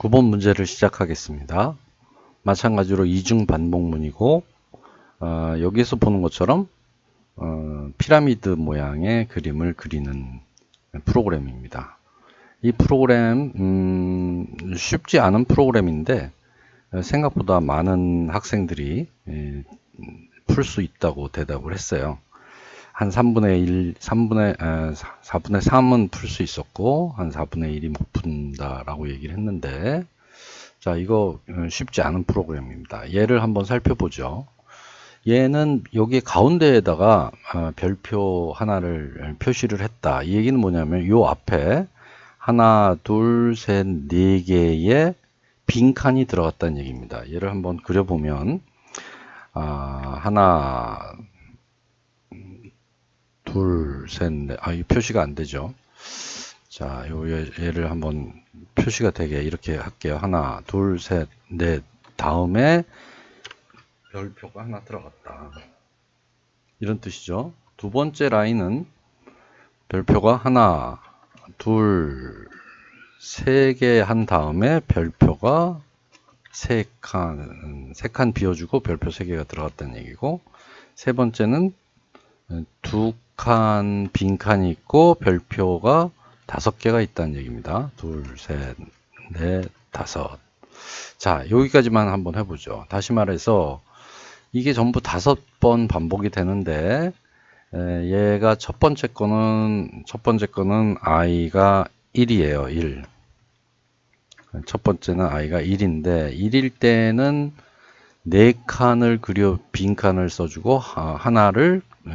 9번 문제를 시작하겠습니다. 마찬가지로 이중 반복문이고 어, 여기서 보는 것처럼 어, 피라미드 모양의 그림을 그리는 프로그램입니다. 이 프로그램 음, 쉽지 않은 프로그램인데 어, 생각보다 많은 학생들이 풀 수 있다고 대답을 했어요. 한 3분의 1, 3분의, 4분의 3은 풀 수 있었고, 한 4분의 1이 못 푼다라고 얘기를 했는데, 자, 이거 어, 쉽지 않은 프로그램입니다. 얘를 한번 살펴보죠. 얘는 여기 가운데에다가 어, 별표 하나를 표시를 했다. 이 얘기는 뭐냐면, 요 앞에 하나, 둘, 셋, 네 개의 빈칸이 들어갔다는 얘기입니다. 얘를 한번 그려보면, 아, 하나, 둘, 셋, 넷. 아, 이 표시가 안 되죠. 자, 요 얘를 한번 표시가 되게 이렇게 할게요. 하나, 둘, 셋, 넷. 다음에 별표가 하나 들어갔다. 이런 뜻이죠. 두 번째 라인은 별표가 하나, 둘, 세 개 한 다음에 별표가 세 칸, 세 칸 비워주고 별표 세 개가 들어갔다는 얘기고, 세 번째는 두 칸 빈 칸이 있고 별표가 다섯 개가 있다는 얘기입니다. 둘, 셋, 넷, 다섯. 자, 여기까지만 한번 해보죠. 다시 말해서 이게 전부 다섯 번 반복이 되는데 얘가 첫 번째 거는 첫 번째 거는 i가 1이에요. 1. 첫 번째는 i가 1인데 1일 때는 네 칸을 그려 빈 칸을 써주고 하나를 에,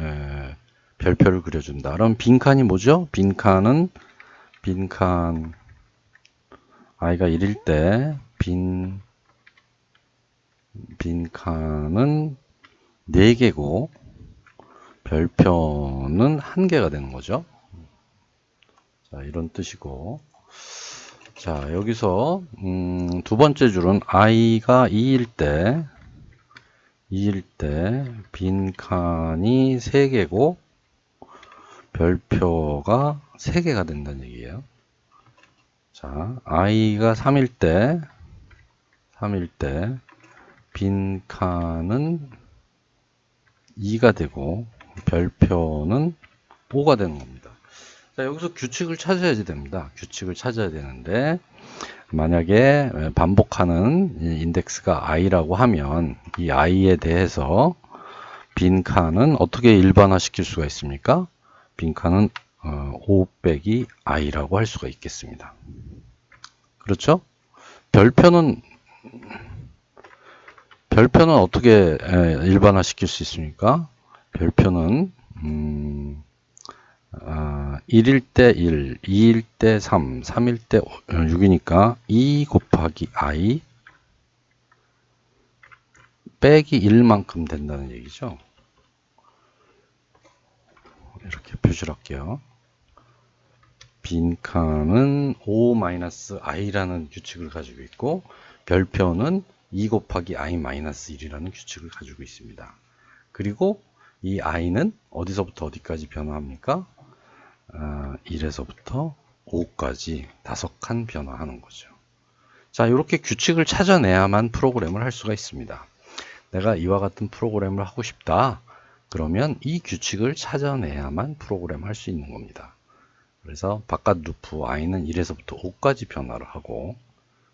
별표를 그려준다. 그럼 빈칸이 뭐죠? 빈칸은 빈칸 i가 1일 때 빈 빈칸은 4개고 별표는 1개가 되는 거죠. 자, 이런 뜻이고 자, 여기서 음, 두 번째 줄은 i가 2일 때 2일 때 빈칸이 3개고 별표가 3개가 된다는 얘기예요. 자, i가 3일 때 3일 때 빈칸은 2가 되고 별표는 5가 되는 겁니다. 자, 여기서 규칙을 찾아야 됩니다. 규칙을 찾아야 되는데 만약에 반복하는 인덱스가 i라고 하면 이 i에 대해서 빈칸은 어떻게 일반화 시킬 수가 있습니까? 빈칸은 5 어, 빼기 i라고 할 수가 있겠습니다. 그렇죠? 별표는 별표는 어떻게 일반화 시킬 수 있습니까? 별표는 음, 아, 1일 때 1, 2일 때 3, 3일 때 6이니까 2 곱하기 i 빼기 1만큼 된다는 얘기죠. 이렇게 표시를 할게요. 빈칸은 5-i라는 규칙을 가지고 있고 별표는 2 곱하기 i-1이라는 규칙을 가지고 있습니다. 그리고 이 i는 어디서부터 어디까지 변화합니까? 아, 1에서부터 5까지 다섯 칸 변화하는 거죠. 자, 이렇게 규칙을 찾아내야만 프로그램을 할 수가 있습니다. 내가 이와 같은 프로그램을 하고 싶다. 그러면 이 규칙을 찾아내야만 프로그램 할 수 있는 겁니다. 그래서 바깥 루프 i는 1에서부터 5까지 변화를 하고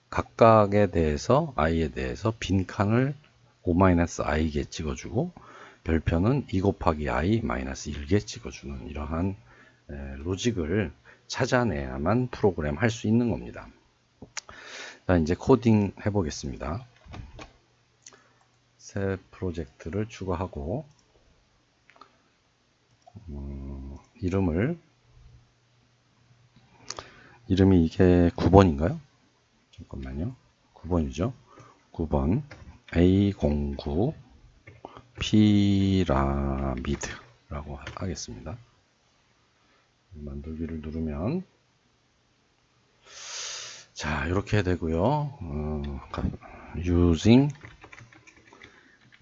각각에 대해서 i에 대해서 빈칸을 5-i개 찍어주고 별표는 2 곱하기 i-1개 찍어주는 이러한 로직을 찾아내야만 프로그램 할 수 있는 겁니다. 자, 이제 코딩 해보겠습니다. 새 프로젝트를 추가하고 음, 이름을 이름이 이게 9번인가요? 잠깐만요. 9번이죠. 9번 A09 피라미드라고 하겠습니다. 만들기를 누르면 자 이렇게 되고요. 어, using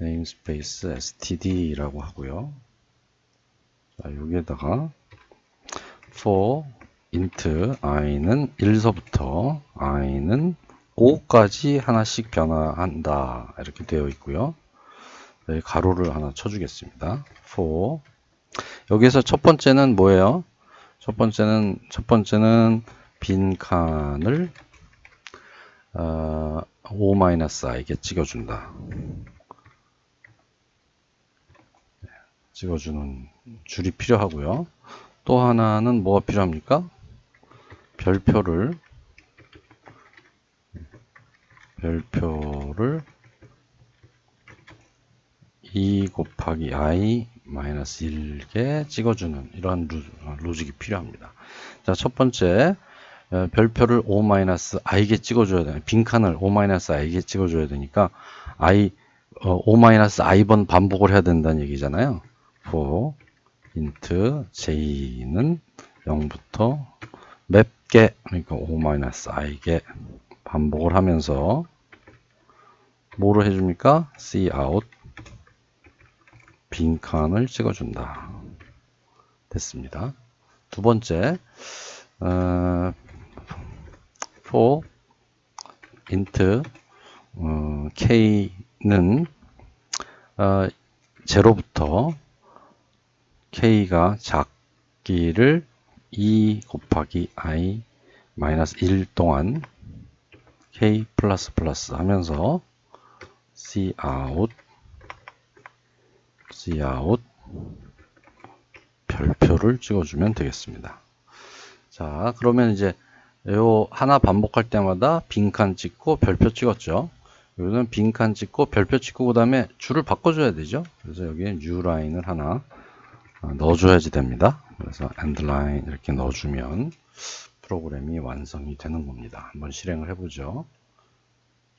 namespace std라고 하고요. 자 여기에다가 for int i는 1서부터 i는 5까지 하나씩 변화한다. 이렇게 되어 있고요. 여기 가로를 하나 쳐주겠습니다. for 여기서 첫 번째는 뭐예요? 첫 번째는 첫 번째는 빈 칸을 어, 5-i게 찍어준다. 찍어주는 줄이 필요하고요. 또 하나는 뭐가 필요합니까? 별표를 별표를 2 곱하기 i 마이너스 1개 찍어주는 이러한 루, 로직이 필요합니다. 자, 첫 번째 어, 별표를 5 마이너스 i게 찍어줘야 되는 빈칸을 5 마이너스 i게 찍어줘야 되니까 i 어, 5 마이너스 i번 반복을 해야 된다는 얘기잖아요. for int j는 0부터 몇 개, 그러니까 5-i개 반복을 하면서 뭐를 해줍니까? cout 빈칸을 찍어준다. 됐습니다. 두 번째, 어, for int 어, k는 어, 0부터 k가 작기를 2 곱하기 i 마이너스 1 동안 k 플러스 플러스 하면서 cout cout 별표를 찍어주면 되겠습니다. 자, 그러면 이제 요 하나 반복할 때마다 빈칸 찍고 별표 찍었죠. 여기는 빈칸 찍고 별표 찍고 그 다음에 줄을 바꿔줘야 되죠. 그래서 여기에 new 라인을 하나 어, 넣어줘야지 됩니다. 그래서 endline 이렇게 넣어주면 프로그램이 완성이 되는 겁니다. 한번 실행을 해보죠.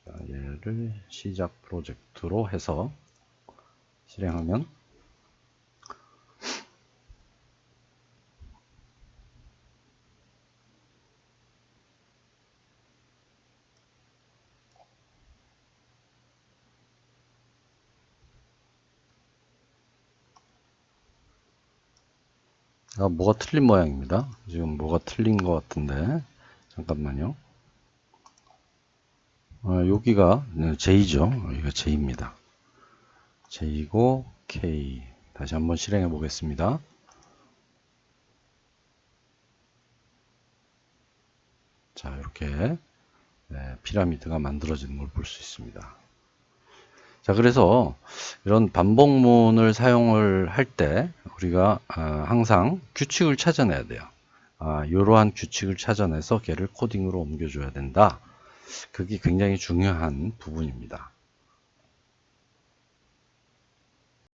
자, 얘를 시작 프로젝트로 해서 실행하면 아, 뭐가 틀린 모양입니다. 지금 뭐가 틀린 것 같은데 잠깐만요. 아, 여기가 네, J죠. 여기가 J입니다. J고 K 다시 한번 실행해 보겠습니다. 자 이렇게 네, 피라미드가 만들어지는 걸 볼 수 있습니다. 자, 그래서 이런 반복문을 사용을 할때 우리가 아, 항상 규칙을 찾아내야 돼요. 아, 이러한 규칙을 찾아내서 걔를 코딩으로 옮겨줘야 된다. 그게 굉장히 중요한 부분입니다.